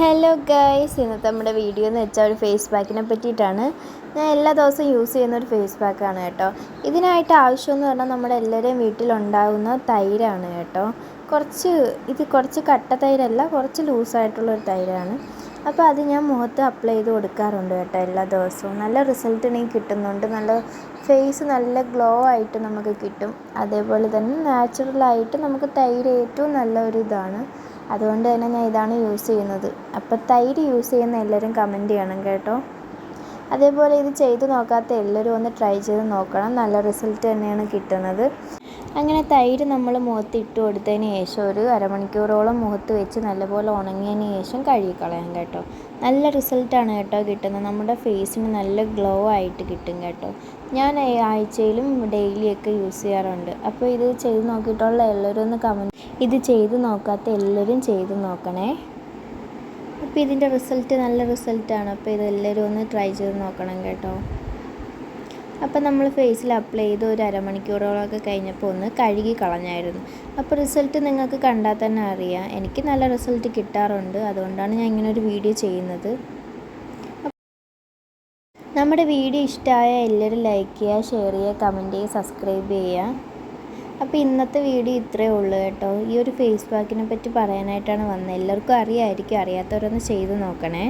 Hello guys ഇന്നത്തെ നമ്മുടെ video എന്ന് വെച്ചാൽ ഒരു ഫേസ് പാക്കിനെ പറ്റിയിട്ടാണ്. ഞാൻ എല്ലാ ദിവസവും യൂസ് ചെയ്യുന്ന ഒരു ഫേസ് പാക്കാണ് കേട്ടോ. ഇതിനായിട്ട് ആവശ്യമെന്ന് പറഞ്ഞാൽ നമ്മുടെ എല്ലാവരുടെയും വീട്ടിലുണ്ടാകുന്ന തൈരാണ് കേട്ടോ. കുറച്ച് ഇത് കുറച്ച് കട്ട തൈരല്ല കുറച്ച് ലൂസായിട്ടുള്ള ഒരു തൈരാണ്. അപ്പോൾ അത് ഞാൻ മുഖത്ത് അപ്ലൈ ചെയ്ത് കൊടുക്കാറുണ്ട് കേട്ടോ എല്ലാ ദിവസവും. നല്ല റിസൾട്ട് എനിക്ക് കിട്ടുന്നുണ്ട്. നല്ല ഫേസ് നല്ല ഗ്ലോ ആയിട്ട് നമുക്ക് കിട്ടും. അതേപോലെ തന്നെ നാച്ചുറലായിട്ട് നമുക്ക് തൈര് ഏറ്റവും നല്ല ഒരു ഇതാണ്. അതുകൊണ്ട് തന്നെ ഞാൻ ഇതാണ് യൂസ് ചെയ്യുന്നത്. അപ്പോൾ തൈര് യൂസ് ചെയ്യുന്ന എല്ലാവരും കമന്റ് ചെയ്യണം കേട്ടോ. അതേപോലെ ഇത് ചെയ്ത് നോക്കാത്ത എല്ലാവരും ഒന്ന് ട്രൈ ചെയ്ത് നോക്കണം. നല്ല റിസൾട്ട് തന്നെയാണ് കിട്ടുന്നത്. അങ്ങനെ തൈര് നമ്മൾ മുഖത്ത് ഇട്ട് കൊടുത്തതിന് ശേഷം ഒരു അരമണിക്കൂറോളം മുഖത്ത് വെച്ച് നല്ലപോലെ ഉണങ്ങിയതിന് ശേഷം കഴുകിക്കളയാം കേട്ടോ. നല്ല റിസൾട്ടാണ് കേട്ടോ കിട്ടുന്നത്. നമ്മുടെ ഫേസിന് നല്ല ഗ്ലോ ആയിട്ട് കിട്ടും കേട്ടോ. ഞാൻ ആഴ്ചയിലും ഡെയിലിയൊക്കെ യൂസ് ചെയ്യാറുണ്ട്. അപ്പോൾ ഇത് ചെയ്ത് നോക്കിയിട്ടുള്ള എല്ലാവരും ഒന്ന് കമന്റ് ഇത് ചെയ്ത് നോക്കാത്ത എല്ലാവരും ചെയ്ത് നോക്കണേ. അപ്പോൾ ഇതിന്റെ റിസൾട്ട് നല്ല റിസൾട്ടാണ് അപ്പോൾ ഇത് എല്ലാവരും ഒന്ന് ട്രൈ ചെയ്ത് നോക്കണം കേട്ടോ. അപ്പോൾ നമ്മൾ ഫേസിൽ അപ്ലൈ ചെയ്ത് ഒരു അരമണിക്കൂറോളമൊക്കെ കഴിഞ്ഞപ്പോൾ ഒന്ന് കഴുകി കളഞ്ഞായിരുന്നു. അപ്പോൾ റിസൾട്ട് നിങ്ങൾക്ക് കണ്ടാൽ തന്നെ അറിയാം. എനിക്ക് നല്ല റിസൾട്ട് കിട്ടാറുണ്ട്. അതുകൊണ്ടാണ് ഞാൻ ഇങ്ങനെ ഒരു വീഡിയോ ചെയ്യുന്നത്. നമ്മുടെ വീഡിയോ ഇഷ്ടമായ എല്ലാവരും ലൈക്ക് ചെയ്യുക ഷെയർ ചെയ്യുക കമന്റ് ചെയ്യുക സബ്സ്ക്രൈബ് ചെയ്യുക. അപ്പോൾ ഇന്നത്തെ വീഡിയോ ഇത്രയേ ഉള്ളൂ കേട്ടോ. ഈ ഒരു ഫേസ് പാക്കിനെ പറ്റി പറയാനായിട്ടാണ് വന്നത്. എല്ലാവർക്കും അറിയാമായിരിക്കും അറിയാത്തവരൊന്ന് ചെയ്ത് നോക്കണേ.